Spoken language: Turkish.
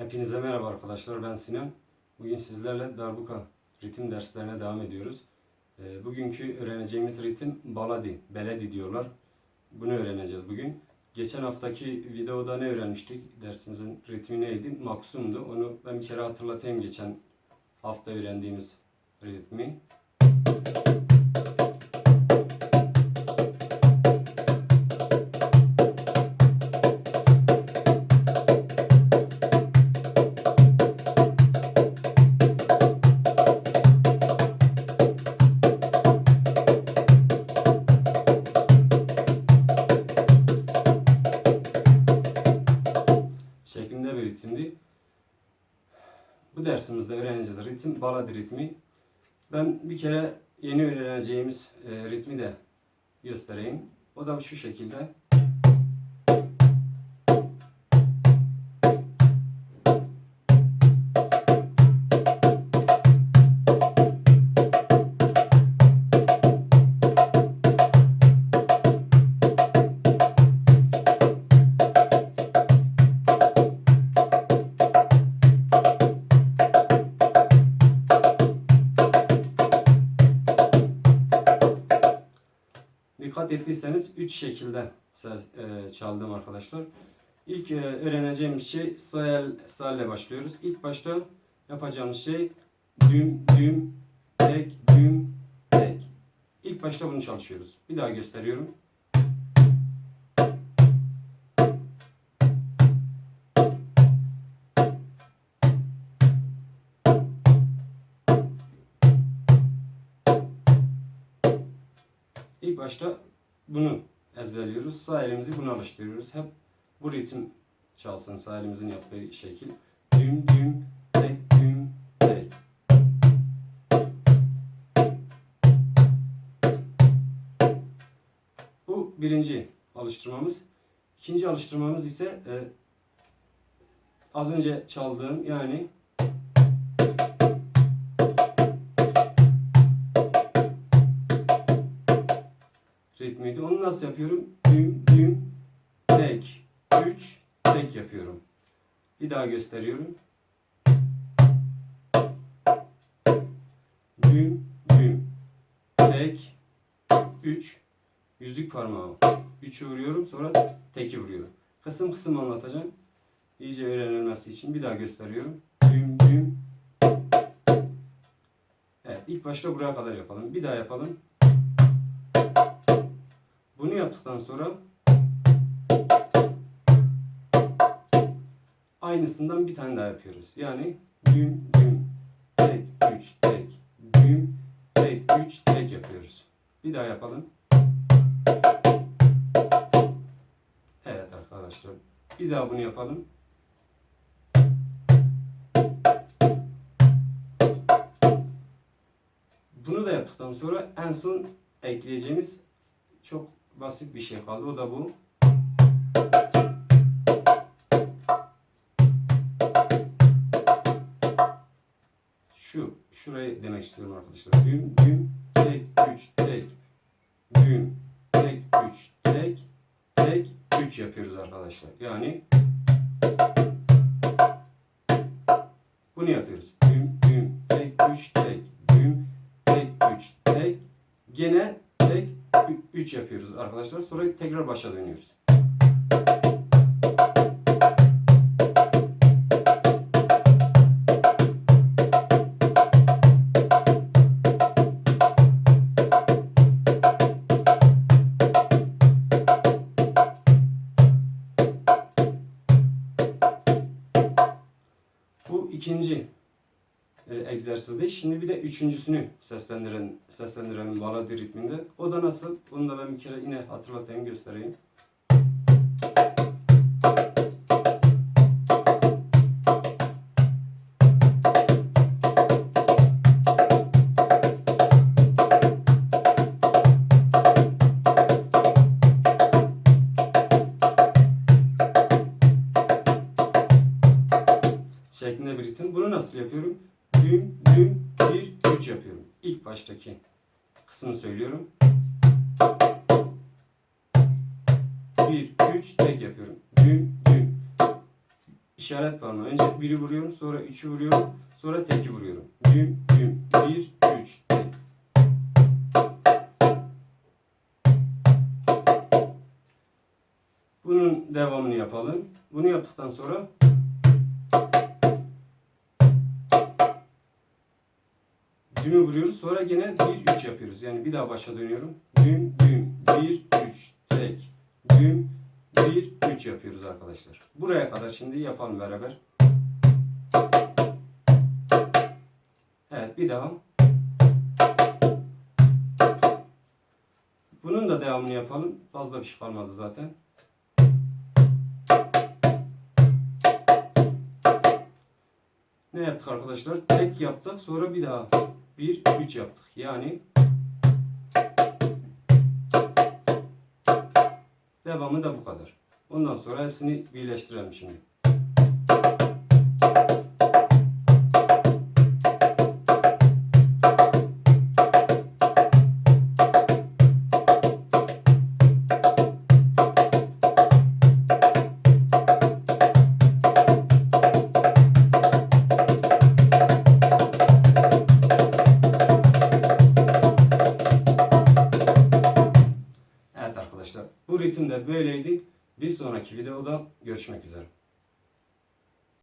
Hepinize merhaba arkadaşlar ben Sinan. Bugün sizlerle darbuka ritim derslerine devam ediyoruz. Ee, Bugünkü öğreneceğimiz ritim baladi, beledi diyorlar. Bunu öğreneceğiz bugün. Geçen haftaki videoda ne öğrenmiştik? Dersimizin ritmi neydi? Maksumdu. Onu ben bir kere hatırlatayım geçen hafta öğrendiğimiz ritmi. Ritim, baladi ritmi. Ben bir kere yeni öğreneceğimiz e, ritmi de göstereyim. O da şu şekilde. Dikkat ettiyseniz üç şekilde ses, e, çaldım arkadaşlar. İlk e, öğreneceğimiz şey sağ sağ ile başlıyoruz. İlk başta yapacağımız şey düm düm tek düm tek. İlk başta bunu çalışıyoruz. Bir daha gösteriyorum. İlk başta bunu ezberliyoruz. Sağ elimizi buna alıştırıyoruz. Hep bu ritim çalsın sağ elimizin yaptığı şekil. Düm düm tek düm tek. Bu birinci alıştırmamız. İkinci alıştırmamız ise e, az önce çaldığım yani nasıl yapıyorum? Düm düm tek üç tek yapıyorum. Bir daha gösteriyorum. Düm düm tek üç yüzük parmağı. Üçü vuruyorum sonra teki vuruyorum. Kısım kısım anlatacağım. İyice öğrenilmesi için bir daha gösteriyorum. Düm düm Evet ilk başta buraya kadar yapalım. Bir daha yapalım. Bunu yaptıktan sonra aynısından bir tane daha yapıyoruz. Yani düm düm tek üç tek düm tek üç tek yapıyoruz. Bir daha yapalım. Evet arkadaşlar. Bir daha bunu yapalım. Bunu da yaptıktan sonra en son ekleyeceğimiz çok basit bir şey kaldı. O da bu. Şu, şurayı demek istiyorum arkadaşlar. Düm, düm, tek, üç, tek. Düm, tek, üç, tek. Tek, üç yapıyoruz arkadaşlar. Yani bunu yapıyoruz. Düm, düm, tek, üç, tek. Düm, tek, üç, tek. Gene tek, 3 yapıyoruz arkadaşlar. Sonra tekrar başa dönüyoruz. Bu ikinci e. Şimdi bir de üçüncüsünü seslendiren seslendirelim baladi ritminde. O da nasıl? Onu da ben bir kere yine hatırlatayım, göstereyim. şeklinde bir ritim. Bunu nasıl yapıyorum? Düm, düm, bir, üç yapıyorum. İlk baştaki kısmını söylüyorum. Bir, üç, tek yapıyorum. Düm, düm. işaret parmağı. Önce biri vuruyorum, sonra üçü vuruyorum, sonra teki vuruyorum. Düm, düm, bir, üç, tek. Bunun devamını yapalım. Bunu yaptıktan sonra dümü vuruyoruz. Sonra gene 1 3 yapıyoruz. Yani bir daha başa dönüyorum. Düm düm 1 3 tek düm 1 3 yapıyoruz arkadaşlar. Buraya kadar şimdi yapalım beraber. Evet bir daha. Bunun da devamını yapalım. Fazla bir şey kalmadı zaten. Ne yaptık arkadaşlar? Tek yaptık. Sonra bir daha 1 3 yaptık. Yani devamı da bu kadar. Ondan sonra hepsini birleştirelim şimdi. Arkadaşlar böyleydi. Bir sonraki videoda görüşmek üzere.